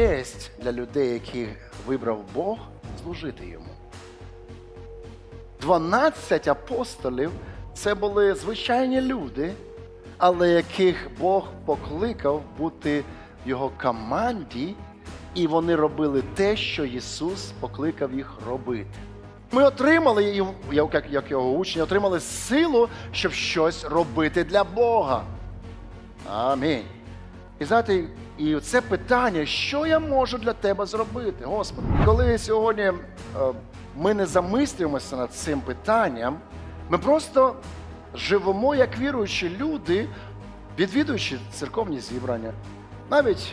честь для людей, яких вибрав Бог, служити йому. 12 апостолів це були звичайні люди, але яких Бог покликав бути в його команді, і вони робили те, що Ісус покликав їх робити. Ми отримали, як, як його учні, отримали силу, щоб щось робити для Бога. Амінь. І знаєте, і це питання, що я можу для тебе зробити, Господи. Коли сьогодні е, ми не замислюємося над цим питанням, ми просто живемо як віруючі люди, відвідуючи церковні зібрання, навіть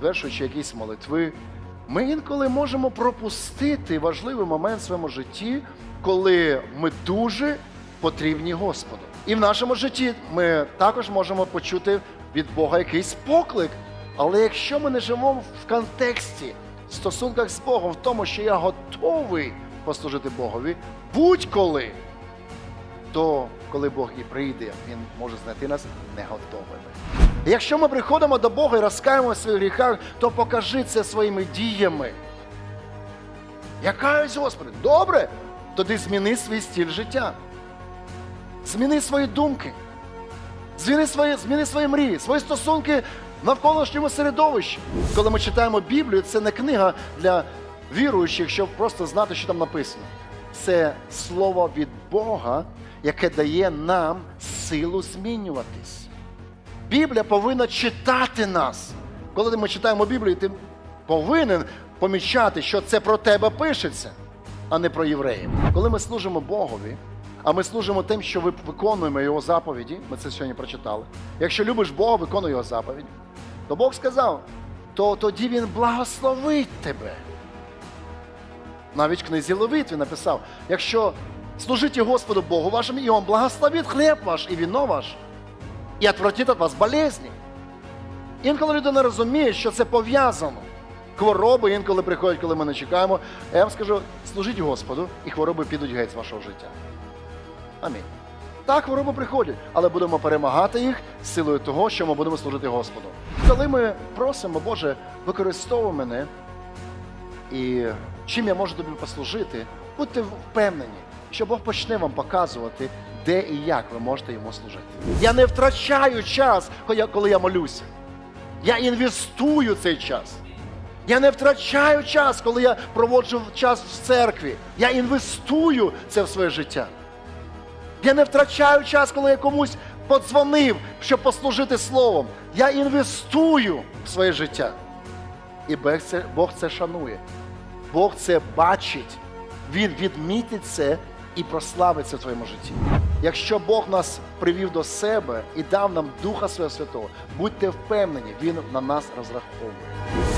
звершуючи якісь молитви. Ми інколи можемо пропустити важливий момент в своєму житті, коли ми дуже потрібні Господу. І в нашому житті ми також можемо почути від Бога якийсь поклик. Але якщо ми не живемо в контексті, в стосунках з Богом, в тому, що я готовий послужити Богові будь-коли, то коли Бог і прийде, Він може знайти нас не готовими. І Якщо ми приходимо до Бога і розкаємо в своїх гріхах, то покажи це своїми діями. Я каюсь, Господи, добре, тоді зміни свій стиль життя. Зміни свої думки. Зміни свої, зміни свої мрії, свої стосунки навколишньому середовищі. Коли ми читаємо Біблію, це не книга для віруючих, щоб просто знати, що там написано. Це слово від Бога, яке дає нам силу змінюватись. Біблія повинна читати нас. Коли ми читаємо Біблію, ти повинен помічати, що це про тебе пишеться, а не про євреїв. Коли ми служимо Богові, а ми служимо тим, що ви- виконуємо Його заповіді, ми це сьогодні прочитали. Якщо любиш Бога, виконуй Його заповіді, то Бог сказав, то тоді Він благословить тебе. Навіть в книзі Левит він написав: якщо служите Господу Богу вашому, і Он благословить хліб ваш і віно ваш, і отвратить від вас болезні. Інколи людина розуміє, що це пов'язано. Хвороби інколи приходять, коли ми не чекаємо. Я вам скажу, служіть Господу, і хвороби підуть геть з вашого життя. Амінь. Так, хвороби приходять, але будемо перемагати їх силою того, що ми будемо служити Господу. Коли ми просимо, Боже, використовуй мене, і чим я можу тобі послужити, будьте впевнені, що Бог почне вам показувати, де і як ви можете йому служити. Я не втрачаю час, коли я- молюся. Я інвестую цей час. Я не втрачаю час, коли я проводжу час в церкві. Я інвестую це в своє життя. Я не втрачаю час, коли я комусь подзвонив, щоб послужити словом. Я інвестую в своє життя. І Бог це, це шанує. Бог це бачить. Він відмітить це і прославиться в твоєму житті. Якщо Бог нас привів до себе і дав нам Духа Свого Святого, будьте впевнені, Він на нас розраховує.